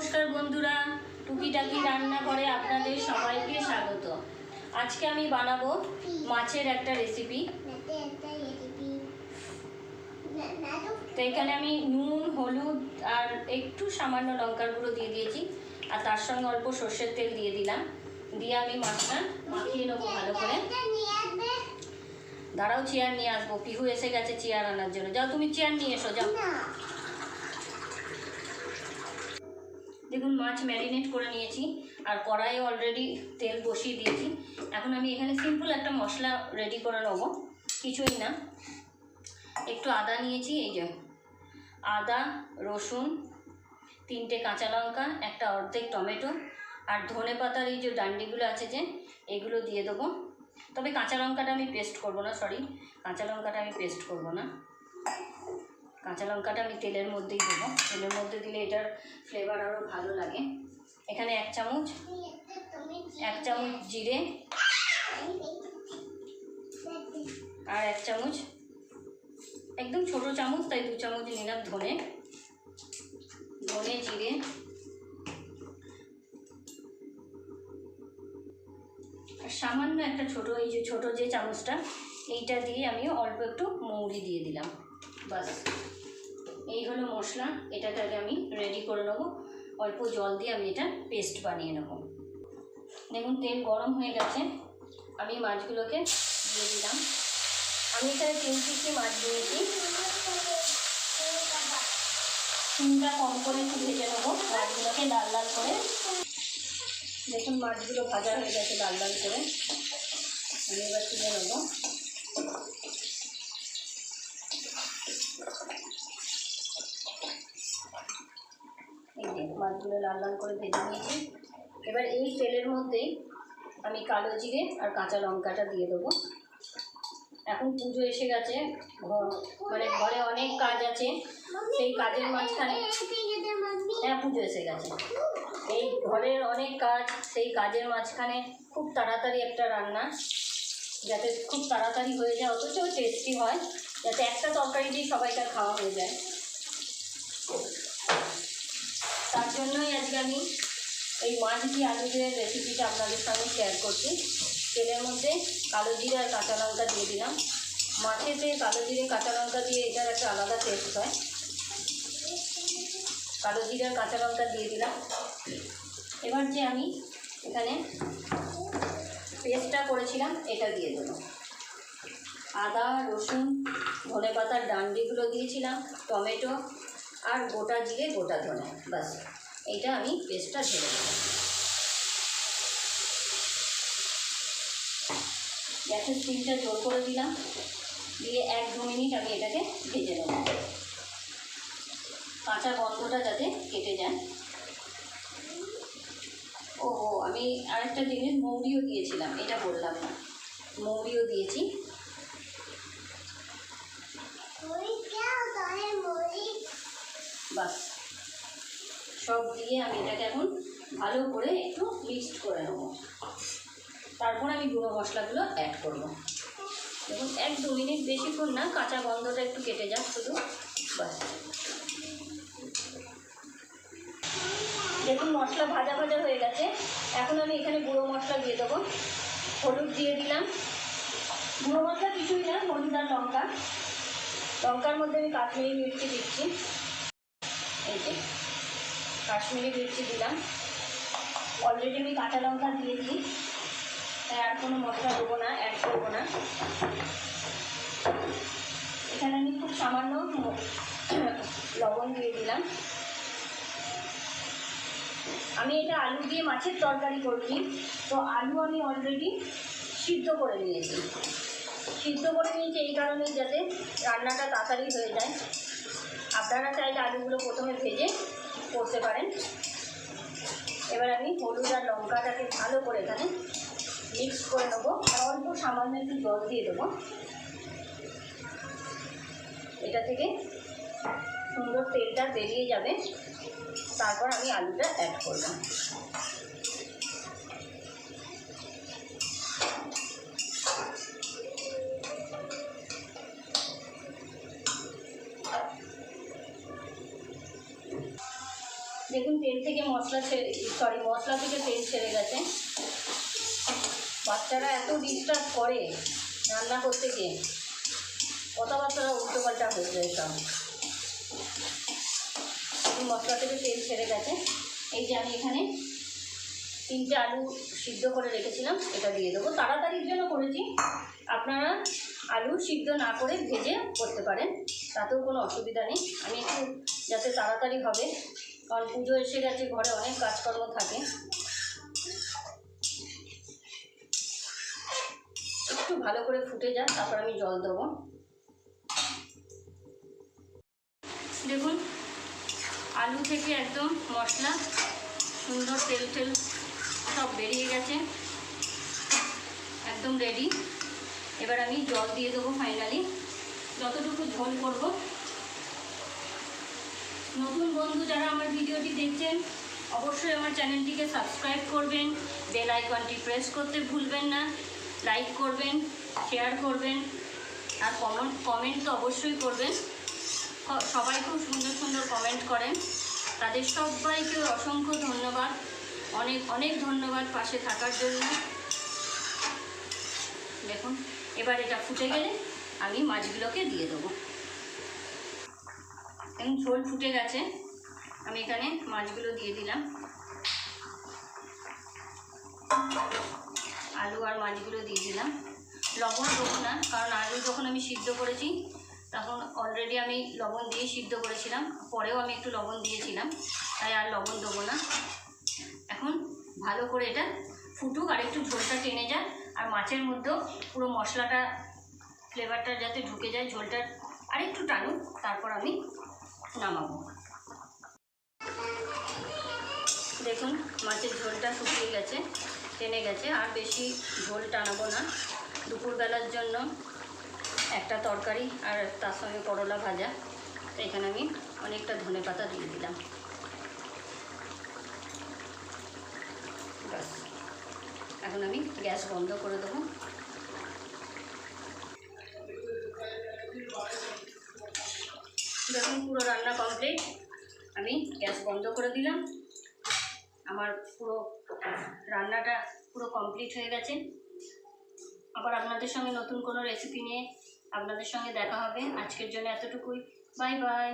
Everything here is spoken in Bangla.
নমস্কার বন্ধুরা, টুকিটাকি রান্না করে আপনাদের সবাইকে স্বাগত। আজকে আমি বানাবো মাছের একটা রেসিপি তো এখানে আমি নুন, হলুদ আর একটু সামান্য লঙ্কার গুঁড়ো দিয়ে দিয়েছি, আর তার সঙ্গে অল্প সর্ষের তেল দিয়ে দিলাম। দিয়ে আমি মাছটা মাখিয়ে নেব ভালো করে। দাঁড়াও, চেয়ার নিয়ে আসব। পিহু এসে গেছে চেয়ার আনার জন্য। যাও, তুমি চেয়ার নিয়ে এসো, যাও। দেখুন মাছ ম্যারিনেট করে নিয়েছি, আর কড়াইয়ে অলরেডি তেল বসিয়ে দিয়েছি। এখন আমি এখানে সিম্পল একটা মশলা রেডি করে নেব, কিছুই না। একটু আদা নিয়েছি, এই যে আদা, রসুন, তিনটে কাঁচা লঙ্কা, একটা অর্ধেক টমেটো, আর ধনে পাতার এই যে ডান্ডিগুলো আছে যে, এগুলো দিয়ে দেবো। তবে কাঁচা লঙ্কাটা আমি পেস্ট করব না সরি কাঁচা লঙ্কাটা আমি পেস্ট করব না। কাঁচা লঙ্কাটা আমি তেলের মধ্যেই দেবো। তেলের মধ্যে দিলে এটার ফ্লেভার আরও ভালো লাগে। এখানে এক চামচ এক চামচ জিরে আর এক চামচ, একদম ছোট চামচ, তাই দু চামচ নিলাম ধনে। ধনে, জিরে। আর সামান্য একটা ছোট, এই যে ছোট যে চামচটা, এইটা দিয়ে আমি অল্প একটু মৌরি দিয়ে দিলাম। বাস। এই হলো মশলা, এটাকে আগে আমি রেডি করে নেব। অল্প জল দিয়ে আমি এটা পেস্ট বানিয়ে নেব। দেখুন, তেল গরম হয়ে গেছে। আমি মাছগুলোকে দিয়ে দিলাম। আমি এখানে তিন পিসি মাছ দিয়েছি। চিনটা কম করে একটু ভেজে নেব। মাছগুলোকে লাল লাল করে। দেখুন, মাছগুলো ভাজা হয়ে গেছে লাল লাল করে। আমি এবার তুলে নেব এই যে লাল লাল করে ভেজে নিয়েছি। এবার এই তেলের মধ্যেই আমি কালো জিরে আর কাঁচা লঙ্কাটা দিয়ে দেবো। এখন পুজো এসে গেছে মানে ঘরে অনেক কাজ আছে সেই কাজের মাঝখানে হ্যাঁ পুজো এসে গেছে। এই ঘরের অনেক কাজ সেই কাজের মাঝখানে খুব তাড়াতাড়ি একটা রান্না যাতে খুব তাড়াতাড়ি হয়ে যায় অথচ টেস্টি হয় যাতে একটা তরকারি দিয়ে সবাইকার খাওয়া হয়ে যায়। জন্যই আজকে আমি এই মাছ দিয়ে আলু দিয়ে রেসিপিটা আপনাদের সঙ্গে শেয়ার করছি। তেলের মধ্যে কালো জিরে আর কাঁচা লঙ্কা দিয়ে দিলাম। মাছেতে কালো জিরে, কাঁচা লঙ্কা দিয়ে এটার একটা আলাদা টেস্ট হয়। কালো জিরে আর কাঁচা লঙ্কা দিয়ে দিলাম। এবার যে আমি এখানে পেস্টটা করেছিলাম, এটা দিয়ে দেবো। আদা, রসুন ধনে পাতার ডান্ডিগুলো দিয়েছিলাম, টমেটো আর গোটা জিরে, গোটা ধনে বাস এইটা আমি পেস্টটা ঢেলে দেবো। গ্যাসের স্টিমটা জোর করে দিলাম। দিয়ে এক দু মিনিট আমি এটাকে ভেজে নেব। কাঁচা গন্ধটা যাতে কেটে যায়। ও ও আমি আরেকটা জিনিস মৌরিও দিয়েছিলাম এটা বললাম না। মৌরিও দিয়েছি। বাস সব দিয়ে আমি এটাকে এখন ভালো করে একটু মিক্সড করে নেব। তারপর আমি গুঁড়ো মশলাগুলো অ্যাড করব। দেখুন, এক দু মিনিট বেশিক্ষণ না, কাঁচা গন্ধটা একটু কেটে যাক শুধু। বাস। দেখুন, মশলা ভাজা ভাজা হয়ে গেছে। এখন আমি এখানে গুঁড়ো মশলা দিয়ে দেবো। হলুদ দিয়ে দিলাম। গুঁড়ো মশলা কিছুই না, হলুদ আর লঙ্কা। লঙ্কার মধ্যে আমি কাশ্মীরি মির্চি দিচ্ছি। এই যে। কাশ্মীরি মির্চি দিলাম। অলরেডি আমি কাঁচা লঙ্কা দিয়ে দিই তাই আর কোনো মশলা দেবো না অ্যাড করব না। এখানে আমি খুব সামান্য লবণ দিয়ে দিলাম। আমি এটা আলু দিয়ে মাছের তরকারি করছি। তো আলু আমি অলরেডি সিদ্ধ করে নিয়েছি। সিদ্ধ করে নিয়েছি এই কারণে যাতে রান্নাটা তাড়াতাড়ি হয়ে যায়। আপনারা চাইলে আলুগুলো প্রথমে ভেজে করতে পারেন। এবার আমি হলুদ আর লঙ্কাটাকে ভালো করে এখানে মিক্স করে নেব। আর অল্প সামান্য একটু জল দিয়ে দেবো। এটা থেকে সুন্দর তেলটা বেরিয়ে যাবে। তারপর আমি আলুটা অ্যাড করব। দেখুন, তেল থেকে মশলা ছেড়ে সরি মশলা থেকে তেল ছেড়ে গেছে। বাচ্চারা এত ডিস্টার্ব করে রান্না করতে গিয়ে। কথাবার্তারা উল্টোপাল্টা হয়ে যায় সব। মশলা থেকে তেল ছেড়ে গেছে। এই যে আমি এখানে তিনটে আলু সিদ্ধ করে রেখেছিলাম, এটা দিয়ে দেবো। তাড়াতাড়ির জন্য করেছি। আপনারা আলু সিদ্ধ না করে ভেজে করতে পারেন, তাতেও কোনো অসুবিধা নেই। আমি একটু যাতে তাড়াতাড়ি হবে। কারণ পুজো এসে গেছে, ঘরে অনেক কাজকর্ম থাকে। একটু ভালো করে ফুটে যাক, তারপর আমি জল দেবো। দেখুন, আলু থেকে একদম মশলা, সুন্দর তেল টেল সব বেরিয়ে গেছে। একদম রেডি এবার আমি জল দিয়ে দেবো ফাইনালি যতটুকু ঝোল করব নতুন বন্ধু যারা আমার ভিডিওটি দেখছেন, অবশ্যই আমার চ্যানেলটিকে সাবস্ক্রাইব করবেন, বেল আইকনটি প্রেস করতে ভুলবেন না, লাইক করবেন, শেয়ার করবেন, আর কমেন্ট কমেন্ট তো অবশ্যই করবেন। সবাই খুব সুন্দর সুন্দর কমেন্ট করেন। তাদের সবাইকে অসংখ্য ধন্যবাদ। অনেক অনেক ধন্যবাদ পাশে থাকার জন্য। দেখুন, এবার এটা ফুটে গেলে আমি মাছগুলোকে দিয়ে দেবো। এখন ঝোল ফুটে গেছে। আমি এখানে মাছগুলো দিয়ে দিলাম। আলু আর মাছগুলো দিয়ে দিলাম। লবণ দেবো না, কারণ আলু যখন আমি সিদ্ধ করেছি, তখন অলরেডি আমি লবণ দিয়ে সিদ্ধ করেছিলাম। পরেও আমি একটু লবণ দিয়েছিলাম, তাই আর লবণ দেবো না। এখন ভালো করে এটা ফুটুক আর একটু ঝোলটা টেনে যায় আর মাছের মধ্যেও পুরো মশলাটা ফ্লেভারটা যাতে ঢুকে যায়, ঝোলটা আর একটু টানুক, তারপর আমি নামাবো। দেখুন, মাছের ঝোলটা শুকিয়ে গেছে, টেনে গেছে, আর বেশি ঝোল টানাবো না। দুপুরবেলার জন্য একটা তরকারি আর তার সঙ্গে করলা ভাজা। এখানে আমি অনেকটা ধনে পাতা দিয়ে দিলাম। এখন আমি গ্যাস বন্ধ করে দেবো দেখুন পুরো রান্না কমপ্লিট আমি গ্যাস বন্ধ করে দিলাম। আমার পুরো রান্নাটা পুরো কমপ্লিট হয়ে গেছে। আবার আপনাদের সঙ্গে নতুন কোনো রেসিপি নিয়ে আপনাদের সঙ্গে দেখা হবে। আজকের জন্য এতটুকুই। Bye bye